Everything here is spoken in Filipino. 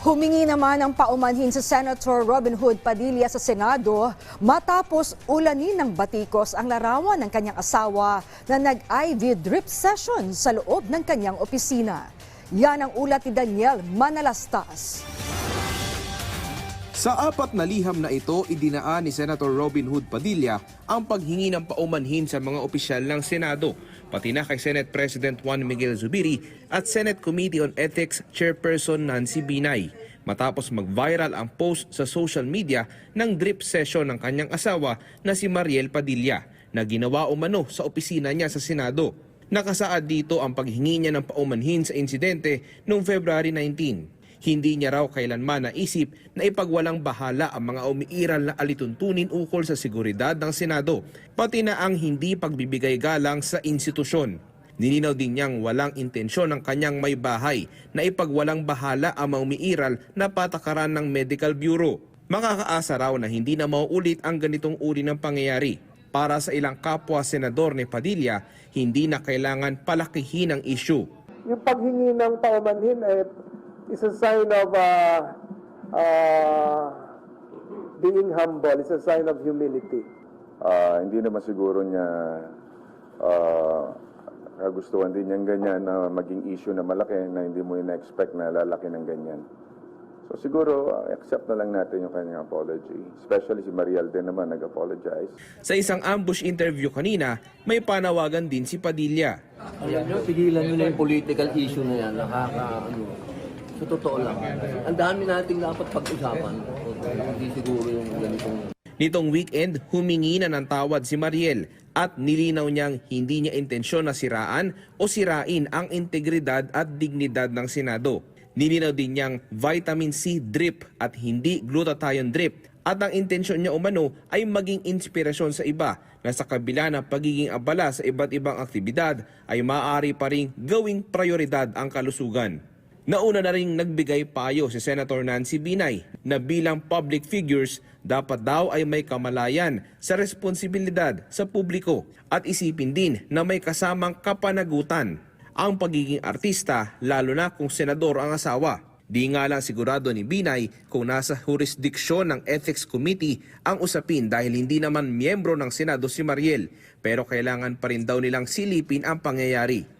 Humingi naman ng paumanhin si Senator Robin Hood Padilla sa Senado matapos ulanin ng batikos ang larawan ng kanyang asawa na nag-IV drip session sa loob ng kanyang opisina. Yan ang ulat ni Daniel Manalastas. Sa apat na liham na ito, idinaan ni Senator Robin Hood Padilla ang paghingi ng paumanhin sa mga opisyal ng Senado, pati na kay Senate President Juan Miguel Zubiri at Senate Committee on Ethics Chairperson Nancy Binay. Matapos mag-viral ang post sa social media ng drip session ng kanyang asawa na si Mariel Padilla na ginawa umano sa opisina niya sa Senado. Nakasaad dito ang paghingi niya ng paumanhin sa insidente noong February 19. Hindi niya raw kailanman naisip na ipagwalang bahala ang mga umiiral na alituntunin ukol sa seguridad ng Senado, pati na ang hindi pagbibigay galang sa institusyon. Nilinaw din niyang walang intensyon ng kanyang may bahay na ipagwalang bahala ang mga umiiral na patakaran ng Medical Bureau. Makakaasa raw na hindi na mauulit ang ganitong uri ng pangyayari. Para sa ilang kapwa senador ni Padilla, hindi na kailangan palakihin ang issue. yung paghingi ng paumanhin eh, is a sign of uh, uh, being humble. It's a sign of humility. Ah, hindi naman siguro niya ah, kagustuhan din niyang ganyan na maging issue na malaki na hindi mo ina-expect na lalaki ng ganyan. So siguro, ah, accept na lang natin yung kanyang apology. Especially si Mariel din naman nag-apologize. Sa isang ambush interview kanina, may panawagan din si Padilla. Alam nyo, pigilan nyo na yung political issue na yan. Nakaka, ano, sa totoo lang. Ang dami nating dapat pag-usapan. Hindi siguro yung ganitong Nitong weekend, humingi na ng tawad si Mariel at nilinaw niyang hindi niya intensyon na siraan o sirain ang integridad at dignidad ng Senado. Nilinaw din niyang vitamin C drip at hindi glutathione drip at ang intensyon niya umano ay maging inspirasyon sa iba na sa kabila ng pagiging abala sa iba't ibang aktibidad ay maaari pa rin gawing prioridad ang kalusugan. Nauna na ring nagbigay payo si Senator Nancy Binay na bilang public figures dapat daw ay may kamalayan sa responsibilidad sa publiko at isipin din na may kasamang kapanagutan ang pagiging artista lalo na kung senador ang asawa. Di nga lang sigurado ni Binay kung nasa jurisdiksyon ng Ethics Committee ang usapin dahil hindi naman miyembro ng Senado si Mariel pero kailangan pa rin daw nilang silipin ang pangyayari.